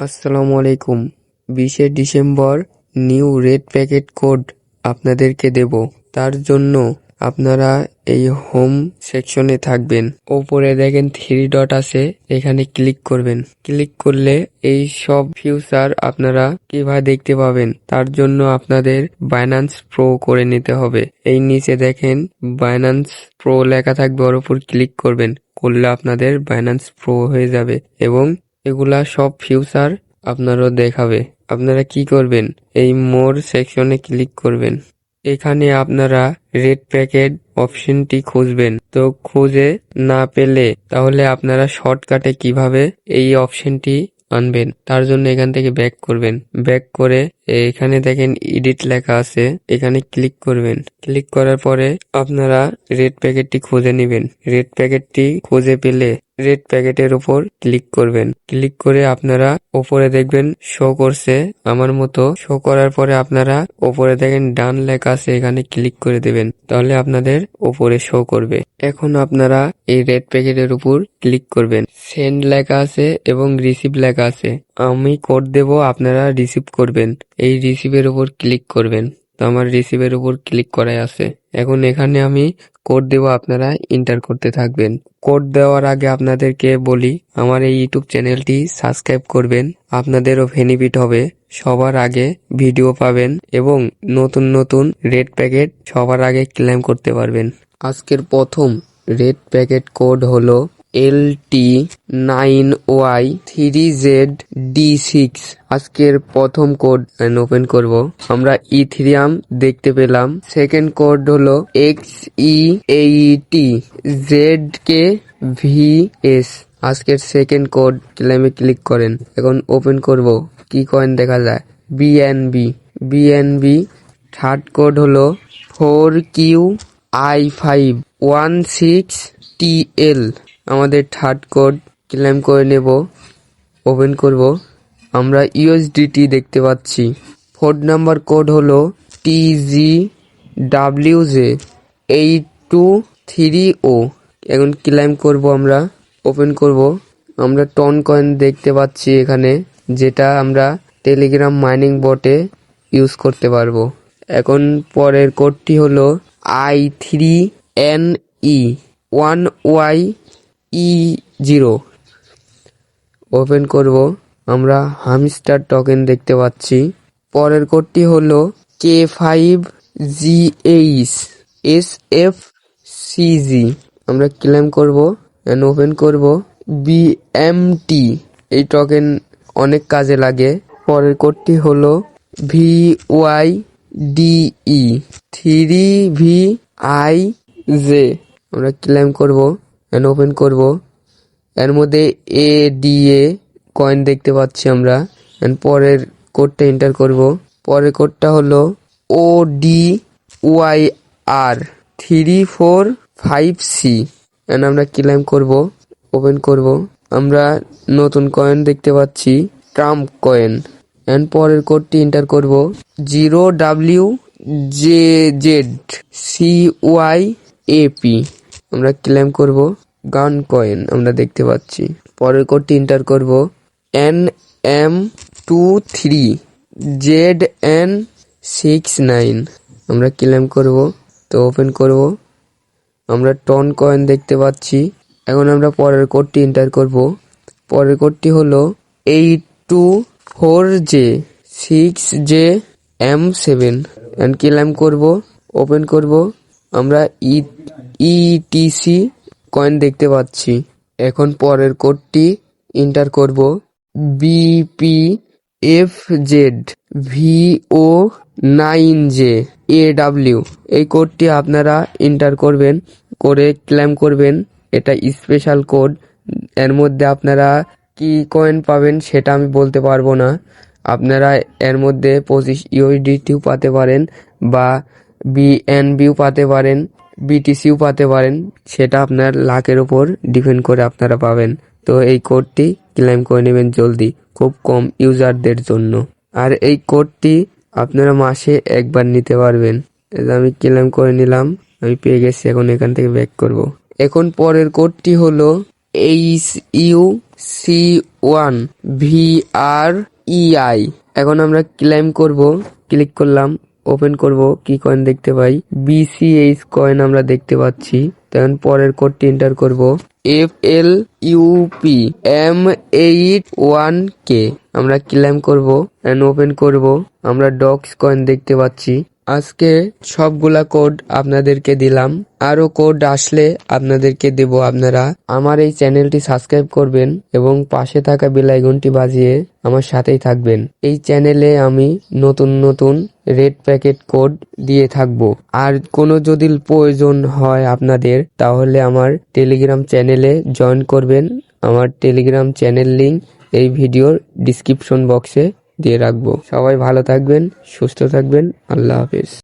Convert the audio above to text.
আসসালামু আলাইকুম। বিশে December new red packet code আপনাদেরকে দেব। তার জন্য আপনারা এই হোম সেকশনে থাকবেন। ওপরে দেখেন থ্রি ডট আছে, এখানে ক্লিক করবেন। ক্লিক করলে এই সব ফিউচার আপনারা কীভাবে দেখতে পাবেন? তার জন্য আপনাদের বাইন্যান্স প্রো করে নিতে হবে। এই নিচে দেখেন বাইন্যান্স প্রো লেখা থাকবে, ওর উপর ক্লিক করবেন। করলে আপনাদের বাইন্যান্স প্রো হয়ে যাবে এবং এগুলা সব ফিউচার আপনারও দেখাবে। আপনারা কি করবেন? এই মোর সেকশনে ক্লিক করবেন। এখানে আপনারা রেড প্যাকেট অপশনটি খুঁজবেন। তো খুঁজে না পেলে তাহলে আপনারা শর্টকাটে কীভাবে এই অপশনটি আনবেন, তার জন্য এখান থেকে ব্যাক করবেন। ব্যাক করে এখানে দেখেন এডিট লেখা আছে। এখানে ক্লিক করবেন। ক্লিক করার পরে আপনারা রেড প্যাকেটটি খুঁজে নেবেন। রেড প্যাকেটটি খুঁজে পেলে রেড প্যাকেটের উপর ক্লিক করবেন। ক্লিক করে আপনারা ওপরে দেখবেন শো করছে। আমার মতো শো করার পরে আপনারা ওপরে দেখেন ডান লেখা আছে, এখানে ক্লিক করে দেবেন। তাহলে আপনাদের ওপরে শো করবে। এখন আপনারা এই রেড প্যাকেটের উপর ক্লিক করবেন। সেন্ড লেখা আছে এবং রিসিভ লেখা আছে। আমি কোড দেব, আপনারা রিসিভ করবেন। এই রিসিভের উপর ক্লিক করবেন। তো আমার রিসিভের উপর ক্লিক করাই আছে। এখন এখানে আমি কোড দেব, আপনারা এন্টার করতে থাকবেন। কোড দেওয়ার আগে আপনাদেরকে বলি, আমার এই ইউটিউব চ্যানেলটি সাবস্ক্রাইব করবেন। আপনাদেরও বেনিফিট হবে। সবার আগে ভিডিও পাবেন এবং নতুন নতুন রেড প্যাকেট সবার আগে ক্লেম করতে পারবেন। আজকের প্রথম রেড প্যাকেট কোড হলো L T nine Y three Z D six আজকের প্রথম কোড ওপেন করব। আমরা ইথিরিয়াম দেখতে পেলাম। সেকেন্ড কোড হলো X E eighty Z K V S আজকের সেকেন্ড কোড ক্লেমে ক্লিক করেন। এখন ওপেন করব। কি কয়েন দেখা যায়? বিএনবি বিএনবি থার্ড কোড হলো four Q I five one six T L আমাদের থার্ড কোড ক্লেম করে নেব, ওপেন করব। আমরা ইউএসডিটি দেখতে পাচ্ছি। ফোর্থ নাম্বার কোড হলো TG W J eight two three O এখন ক্লেম করব আমরা, ওপেন করব। আমরা টন কয়েন দেখতে পাচ্ছি এখানে, যেটা আমরা টেলিগ্রাম মাইনিং বটে ইউজ করতে পারব। এখন পরের কোডটি হলো I three N E one Y E zero open করব। আমরা হামস্টার টোকেন দেখতে পাচ্ছি। পরের কোডটি হলো K five G H S F C G আমরা ক্লেম করব এন্ড ওপেন করব। বিএমটি এই টোকেন অনেক কাজে লাগে। পরের কোডটি হলো V Y DE three V I J আমরা ক্লেম করব। এন্ড ওপেন করব। এর মধ্যে এ ডি এ কয়েন দেখতে পাচ্ছি আমরা। এন্ড পরের কোডটা এন্টার করব। পরের কোডটা হলো O D Y R three four five C and আমরা ক্লেম করব ওপেন করব। আমরা নতুন কয়েন দেখতে পাচ্ছি ট্রাম্প কয়েন এন্ড পরের কোডটি এন্টার করব zero W J Z C Y AP আমরা ক্লেম করব গান কয়েন, আমরা দেখতে পাচ্ছি। পরের কোডটি এন্টার করব N M two three Z N six nine. আমরা ক্লেম করব, তো ওপেন করব। আমরা টন কয়েন দেখতে পাচ্ছি। এখন আমরা পরের কোডটি এন্টার করব। পরের কোডটি হলো eight two four J six J M seven. And claim করব, ওপেন করব। আমরা ই ইটিসি কয়েন দেখতে পাচ্ছি। এখন পরের কোডটি এন্টার করব। V O nine J A W এই কোডটি আপনারা এন্টার করবেন, করে ক্লেম করবেন। এটা স্পেশাল কোড এর মধ্যে আপনারা কি কয়েন পাবেন সেটা আমি বলতে পারব না। আপনারা এর মধ্যে পঁচিশ ইউডিটিও পাতে পারেন বা বিএনবিও পাতে পারেন। বিটিসিও পাতে পারেন, সেটা আপনার লাখের ওপর ডিপেন্ড করে আপনারা পাবেন। তো এই কোডটি ক্লেম করে নেবেন জলদি, খুব কম ইউজারদের জন্য। আর এই কোডটি আপনারা মাসে একবার নিতে পারবেন। আমি ক্লেম করে নিলাম, আমি পেয়ে গেছি, এখন এখান থেকে ব্যাক করব। এখন পরের কোডটি হলো H U C one V R E I এখন আমরা ক্লেম করব, ক্লিক করলাম ওপেন করব, কি কয়েন দেখতে পাই? বিসিএইচ কয়েন আমরা দেখতে পাচ্ছি। তখন পরের কোডটি এন্টার করব। F L UP M eight one K আমরা ক্লেম করব এন্ড ওপেন করব। আমরা ডক্স কয়েন দেখতে পাচ্ছি। আজকে সবগুলা কোড আপনাদেরকে দিলাম। আরও কোড আসলে আপনাদেরকে দেব আপনারা। আমার এই চ্যানেলটি সাবস্ক্রাইব করবেন এবং পাশে থাকা বেল আইকনটি বাজিয়ে আমার সাথেই থাকবেন। এই চ্যানেলে আমি নতুন নতুন রেড প্যাকেট কোড দিয়ে থাকব। আর কোনো যদি প্রয়োজন হয় আপনাদের, তাহলে আমার টেলিগ্রাম চ্যানেলে জয়েন করবেন। আমার টেলিগ্রাম চ্যানেল লিংক এই ভিডিওর ডিসক্রিপশন বক্সে দিয়ে রাখব। সবাই ভালো থাকবেন সুস্থ থাকবেন। আল্লাহ হাফেজ।